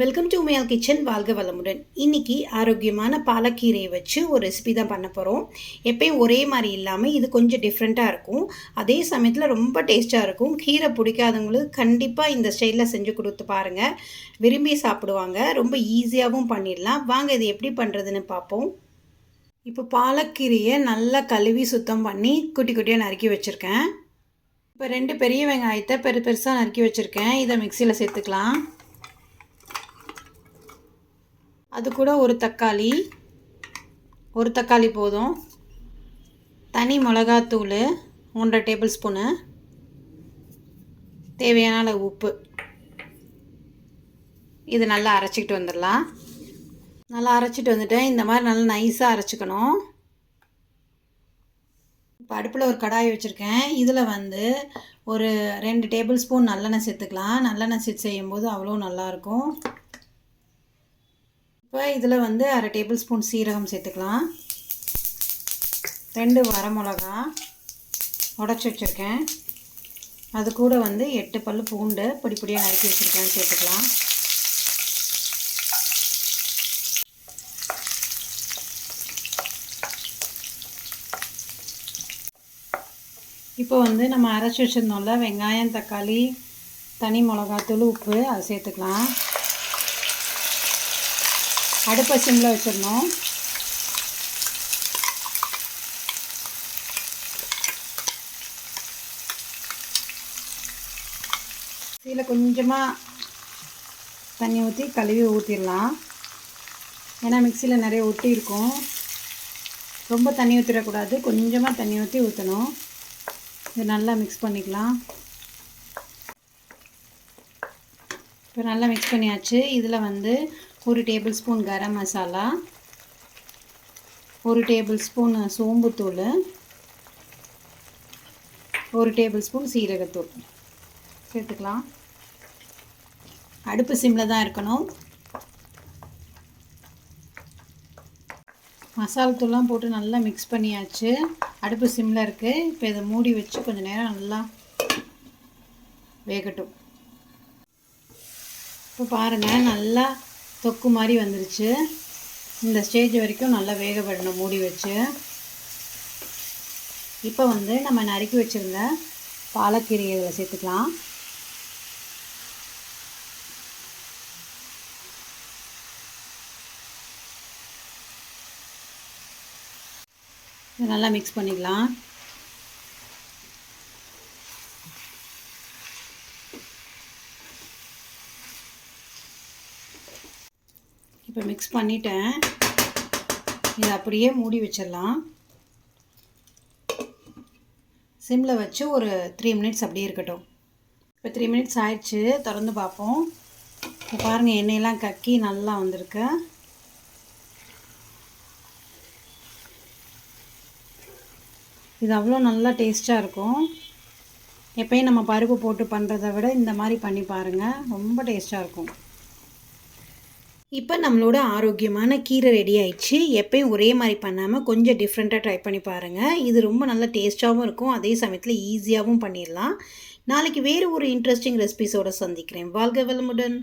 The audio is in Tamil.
வெல்கம் டு உமையால் கிச்சன் வாழ்க வளமுடன். இன்னைக்கு ஆரோக்கியமான பாலக்கீரையை வச்சு ஒரு ரெசிபி தான் பண்ண போகிறோம் எப்பயும் ஒரே மாதிரி இல்லாமல் இது கொஞ்சம் டிஃப்ரெண்ட்டாக இருக்கும். அதே சமயத்தில் ரொம்ப டேஸ்ட்டாக இருக்கும். கீரை பிடிக்காதவங்களுக்கு கண்டிப்பாக இந்த ஸ்டைலில் செஞ்சு கொடுத்து பாருங்கள் விரும்பி சாப்பிடுவாங்க. ரொம்ப ஈஸியாகவும் பண்ணிடலாம். வாங்க இது எப்படி பண்ணுறதுன்னு பார்ப்போம். இப்போ பாலக்கீரையை நல்லா கழுவி சுத்தம் பண்ணி குட்டி குட்டியாக நறுக்கி வச்சுருக்கேன். இப்போ ரெண்டு பெரிய வெங்காயத்தை பெரு பெருசாக நறுக்கி வச்சுருக்கேன். இதை மிக்சியில் சேர்த்துக்கலாம். அது கூட ஒரு தக்காளி. ஒரு தக்காளி போதும். தனி மிளகாத்தூள் ஒன்றரை டேபிள் ஸ்பூனு. தேவையான அளவு உப்பு. இது நல்லா அரைச்சிக்கிட்டு வந்துடலாம். நல்லா அரைச்சிட்டு வந்துட்டேன் இந்த மாதிரி நல்லா நைஸாக அரைச்சிக்கணும். இப்போ அடுப்பில் ஒரு கடாய் வச்சுருக்கேன். இதில் வந்து ஒரு ரெண்டு டேபிள் ஸ்பூன் நல்லெண்ணெய் சேர்த்துக்கலாம். நல்லெண்ணெய் சேர்த்து செய்யும்போது அவ்வளோ நல்லாயிருக்கும் இப்போ இதில் வந்து அரை டேபிள் ஸ்பூன் சீரகம் சேர்த்துக்கலாம். ரெண்டு வரமிளகா உடச்சி வச்சுருக்கேன். அது கூட வந்து எட்டு பல் பூண்டு பொடி பொடியாக நறுக்கி வச்சுருக்கேன் சேர்த்துக்கலாம். இப்போ வந்து நம்ம அரைச்சி வச்சுருந்தோம்ல வெங்காயம் தக்காளி தனி மிளகாத்தூள் உப்பு அதை சேர்த்துக்கலாம். அடுப்பை சிம்மில் வச்சிடணும். சீல கொஞ்சமாக தண்ணி ஊற்றி கழுவி ஊற்றிடலாம் ஏன்னா மிக்சியில் நிறைய ஒட்டி இருக்கும். ரொம்ப தண்ணி ஊற்றிடக்கூடாது கொஞ்சமாக தண்ணி ஊற்றி ஊற்றணும் இது நல்லா மிக்ஸ் பண்ணிக்கலாம். இப்போ நல்லா மிக்ஸ் பண்ணியாச்சு. இதில் வந்து ஒரு டேபிள் ஸ்பூன் கரம் மசாலா ஒரு டேபிள் ஸ்பூன் சோம்புத்தூள் ஒரு டேபிள் ஸ்பூன் சீரகத்தூள். சேர்த்துக்கலாம். அடுப்பு சிம்மில் தான் இருக்கணும். மசால் தூள்லாம் போட்டு நல்லா மிக்ஸ் பண்ணியாச்சு. அடுப்பு சிம்மில் இருக்குது இப்போ இதை மூடி வச்சு கொஞ்சம் நேரம் நல்லா வேகட்டும். இப்போ பாருங்கள் நல்லா தொக்கு மாதிரி வந்துருச்சு. இந்த ஸ்டேஜ் வரைக்கும் நல்லா வேகப்படணும் மூடி வச்சு. இப்போ வந்து நம்ம நறுக்கி வச்சுருந்த பாலக்கீரை இதில் சேர்த்துக்கலாம். நல்லா மிக்ஸ் பண்ணிக்கலாம். இப்போ மிக்ஸ் பண்ணிட்டேன். இதை அப்படியே மூடி வச்சிடலாம். சிம்மில் வச்சு ஒரு த்ரீ மினிட்ஸ் அப்படியே இருக்கட்டும். இப்போ த்ரீ மினிட்ஸ் ஆயிடுச்சு. திறந்து பார்ப்போம். இப்போ பாருங்கள் எண்ணெயெல்லாம் கக்கி நல்லா வந்திருக்கு. இது அவ்வளோ நல்லா டேஸ்ட்டாக இருக்கும். எப்பயும் நம்ம பருப்பு போட்டு பண்ணுறத விட இந்த மாதிரி பண்ணி பாருங்கள் ரொம்ப டேஸ்ட்டாக இருக்கும். இப்போ நம்மளோட ஆரோக்கியமான கீரை ரெடி ஆயிடுச்சு. எப்பயும் ஒரே மாதிரி பண்ணாமல் கொஞ்சம் டிஃப்ரெண்ட்டாக ட்ரை பண்ணி பாருங்கள் இது ரொம்ப நல்ல டேஸ்ட்டாகவும் இருக்கும். அதே சமயத்தில் ஈஸியாகவும் பண்ணிடலாம். நாளைக்கு வேறு ஒரு இன்ட்ரெஸ்டிங் ரெசிபிஸோடு சந்திக்கிறேன். வாழ்க வளமுடன்.